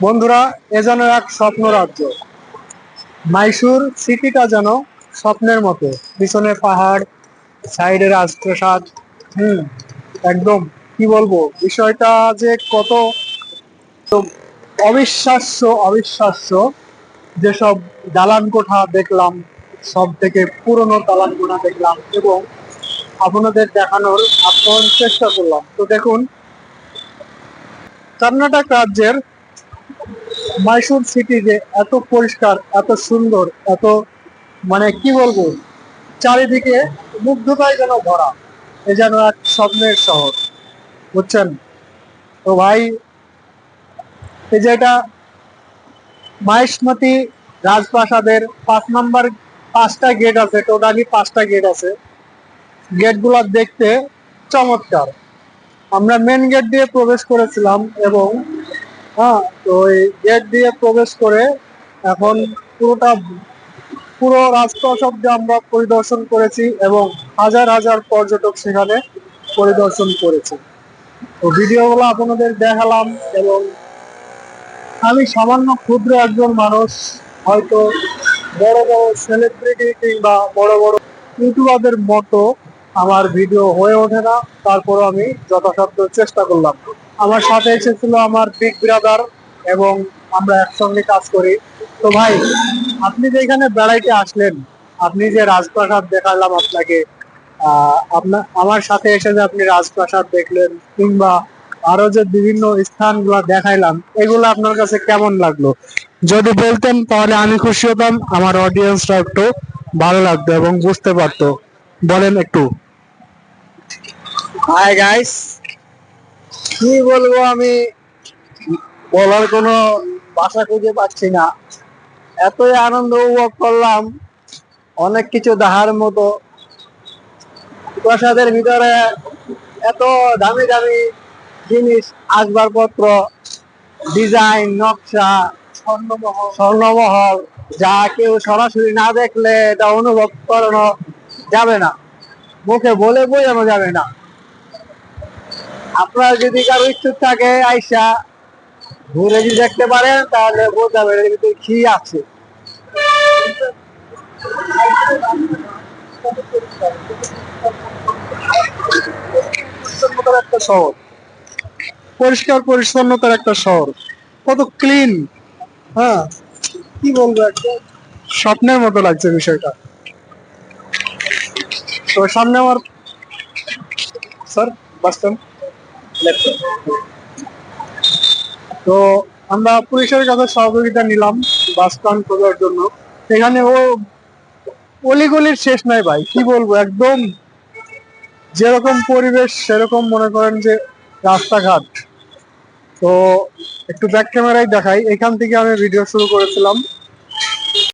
বন্ধুরা, এ যেন এক স্বপ্ন রাজ্য মাইসুর সিটিটা যেন স্বপ্নের মতো। পিছনে পাহাড়, সাইডে রাজপ্রাসাদ। হুম, একদম, কি বলব, বিষয়টা যে কত অবিশ্বাস্য অবিশ্বাস্য। যেসব দালান কোঠা দেখলাম, সব থেকে পুরনো দালান কোঠা দেখলাম এবং আপনাদের দেখানোর আপ্রাণ চেষ্টা করলাম। তো দেখুন, কর্ণাটক রাজ্যের মাইসুর সিটি যে এত পরিষ্কার, এত সুন্দর, এত মানে কি বলব, চারিদিকে মুগ্ধতায় যেন ভরা, এ যেন এক স্বপ্নের শহর, বুঝছেন? তো ভাই, এই যে এটা মাহেশমতি রাজপ্রাসাদের পাঁচ নাম্বার পাঁচটা গেট আছে টোটালি পাঁচটা গেট আছে। গেটগুলা দেখতে চমৎকার। আমরা মেন গেট দিয়ে প্রবেশ করেছিলাম এবং হ্যাঁ তো এই গেট দিয়ে প্রবেশ করে এখন পুরোটা, পুরো রাজপ্রাসাদ আমরা পরিদর্শন করেছি এবং হাজার হাজার পর্যটক সেখানে পরিদর্শন করেছে। তো ভিডিওগুলো আপনাদের দেখালাম এবং আমি সামান্য ক্ষুদ্র একজন মানুষ, হয়তো বড় বড় সেলিব্রিটি কিংবা বড় বড় ইউটিউবারদের মতো আমার ভিডিও হয়ে ওঠে না তারপর আমি যথাসাধ্য চেষ্টা করলাম। আমার সাথে এসেছিল আমার বিগ ব্রাদার এবং আমরা একসঙ্গে কাজ করি। তো ভাই, আপনি যে এখানে বেড়াইতে আসলেন, আপনি যে রাজপ্রাসাদ দেখালাম আপনাকে আপনার আমার সাথে এসে যে আপনি রাজপ্রাসাদ দেখলেন কিংবা আরও যে বিভিন্ন স্থানগুলো দেখাইলাম, এগুলো আপনার কাছে কেমন লাগল? যদি বলতেন, তাহলে আমি খুশি হতাম, আমার অডিয়েন্সরা একটু ভালো লাগতো এবং বুঝতে পারতো। বলেন একটু। হাই গাইস কি বলব আমি? বলার কোনো ভাষা খুঁজে পাচ্ছি না। এতই আনন্দ উপভোগ করলাম, অনেক কিছু দাহার মতো। প্রাসাদের ভিতরে এত দামি দামি জিনিস, আসবাবপত্র, ডিজাইন, নকশা স্বর্ণমহল স্বর্ণমহল, যা কেউ সরাসরি না দেখলে এটা অনুভব করানো যাবে না। মুখে বলে বোঝানো যাবে না। আপনার যদি কারও ইচ্ছুক থাকে, আইসা ঘুরে যদি দেখতে পারেন, তাহলে বোঝাবে এর ভিতরে কি আছে। একটা শহর। পরিষ্কার পরিচ্ছন্নতার একটা শহর। কত ক্লিন হ্যাঁ। কি বলব একদম স্বপ্নের মতো লাগছে বিষয়টা। তো সামনে আমার স্যার, বাস তো আমরা পুলিশের কাছে সহযোগিতা নিলাম বাস স্ট্যান্ড খোঁজার জন্য। এখানে ও অলিগলির শেষ নাই ভাই, কি বলব? একদম যেরকম পরিবেশ, সেরকম মনে করেন যে রাস্তাঘাট। তো একটু ব্যাক ক্যামেরায় দেখাই। এখান থেকে আমি ভিডিও শুরু করেছিলাম।